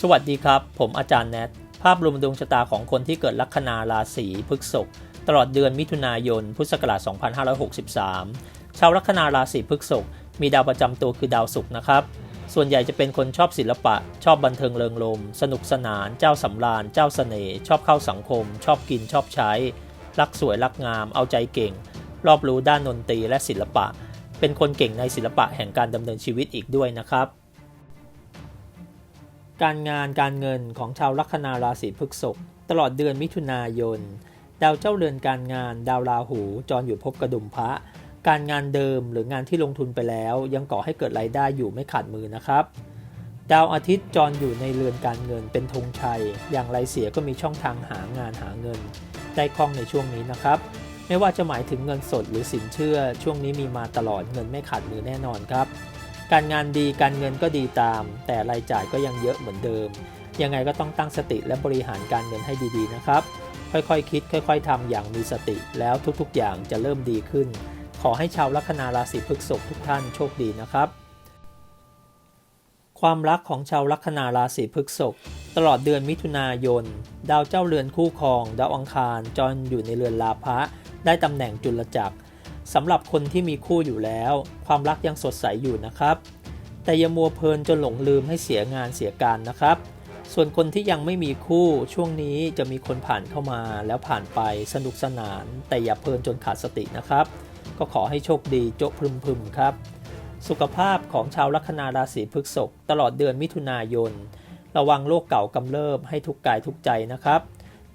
สวัสดีครับ ผมอาจารย์แนท ภาพรวมดวงชะตาของคนที่เกิดลัคนาราศีพฤษภตลอดเดือนมิถุนายน พุทธศักราช 2563 ชาวลัคนาราศีพฤษภมีดาวประจำตัวคือดาวศุกร์นะครับ ส่วนใหญ่จะเป็นคนชอบศิลปะ ชอบบันเทิงเริงรม สนุกสนาน เจ้าสำราญ เจ้าเสน่ห์ ชอบเข้าสังคม ชอบกิน ชอบใช้ รักสวย รักงาม เอาใจเก่ง รอบรู้ด้านดนตรีและศิลปะ เป็นคนเก่งในศิลปะแห่งการดำเนินชีวิตอีกด้วยนะครับ การงานการเงินของชาวลัคนาราศีพฤษภตลอดเดือนมิถุนายน ดาวเจ้าเรือนการงาน ดาวราหูจรอยู่ภพกระดุมพระ การงานเดิมหรืองานที่ลงทุนไปแล้ว ยังก่อให้เกิดรายได้อยู่ไม่ขาดมือนะครับ ดาวอาทิตย์จรอยู่ในเรือนการเงินเป็นธงชัย อย่างไรเสียก็มีช่องทางหางานหาเงิน ได้คล่องในช่วงนี้นะครับ ไม่ว่าจะหมายถึงเงินสดหรือสินเชื่อ ช่วงนี้มีมาตลอดเงินไม่ขาดมือแน่นอนครับ การงานดีการเงินก็ดีตาม แต่รายจ่ายก็ยังเยอะเหมือนเดิม ยังไงก็ต้องตั้งสติและบริหารการเงินให้ดีๆนะครับ ค่อยๆคิด ค่อย ๆทำอย่างมีสติ แล้วทุกๆอย่างจะเริ่มดีขึ้น ขอให้ชาวลัคนาราศีพฤษภทุกท่านโชคดีนะครับ ความรักของชาวลัคนาราศีพฤษภตลอดเดือนมิถุนายน ดาวเจ้าเรือนคู่ครอง ดาวอังคารจรอยู่ในเรือนลาภะได้ตำแหน่งจุลจักร สำหรับคนที่มีคู่อยู่แล้ว ความรักยังสดใสอยู่นะครับ แต่อย่ามัวเพลินจนหลงลืมให้เสียงานเสียการนะครับ ส่วนคนที่ยังไม่มีคู่ช่วงนี้จะมีคนผ่านเข้ามาแล้วผ่านไปสนุกสนาน แต่อย่าเพลินจนขาดสตินะครับ ก็ขอให้โชคดีโจะพรึมพึมๆครับ สุขภาพของชาวลัคนาราศีพฤษภตลอดเดือนมิถุนายน ระวังโรคเก่ากำเริบให้ทุกกายทุกใจนะครับ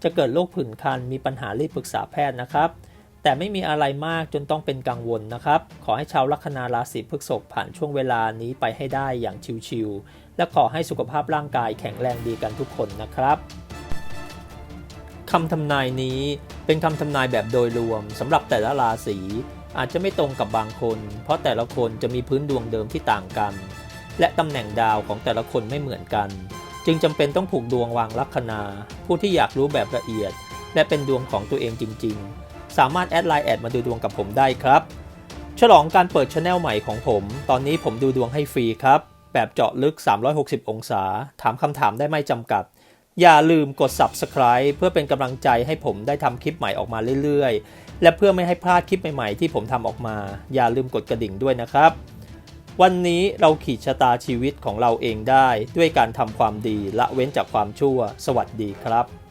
จะเกิดโรคผื่นคันมีปัญหารีบปรึกษาแพทย์นะครับ แต่ไม่มีอะไรมากจนต้องเป็นกังวลนะครับ ขอให้ชาวลัคนาราศีพฤษภผ่านช่วงเวลานี้ไปให้ได้อย่างชิวๆ และขอให้สุขภาพร่างกายแข็งแรงดีกันทุกคนนะครับคำทำนายนี้เป็นคำทำนายแบบโดยรวมสำหรับแต่ละราศีอาจจะไม่ตรงกับบางคน เพราะแต่ละคนจะมีพื้นดวงเดิมที่ต่างกัน และตำแหน่งดาวของแต่ละคนไม่เหมือนกัน จึงจำเป็นต้องผูกดวงวางลัคนา ผู้ที่อยากรู้แบบละเอียด และเป็นดวงของตัวเองจริง ๆ สามารถแอดไลน์แอดมาดูดวงกับผมได้ครับ ฉลองการเปิดช anel ใหม่ของผม ตอนนี้ผมดูดวงให้ฟรีครับ แบบเจาะลึก 360 องศา ถามคำถามได้ไม่จำกัด อย่าลืมกด subscribe เพื่อเป็นกำลังใจให้ผมได้ทำคลิปใหม่ออกมาเรื่อยๆ และเพื่อไม่ให้พลาดคลิปใหม่ๆ ที่ผมทำออกมา อย่าลืมกดกระดิ่งด้วยนะครับวันนี้เราขีดชะตาชีวิตของเราเองได้ ด้วยการทำความดีละเว้นจากความชั่ว สวัสดีครับ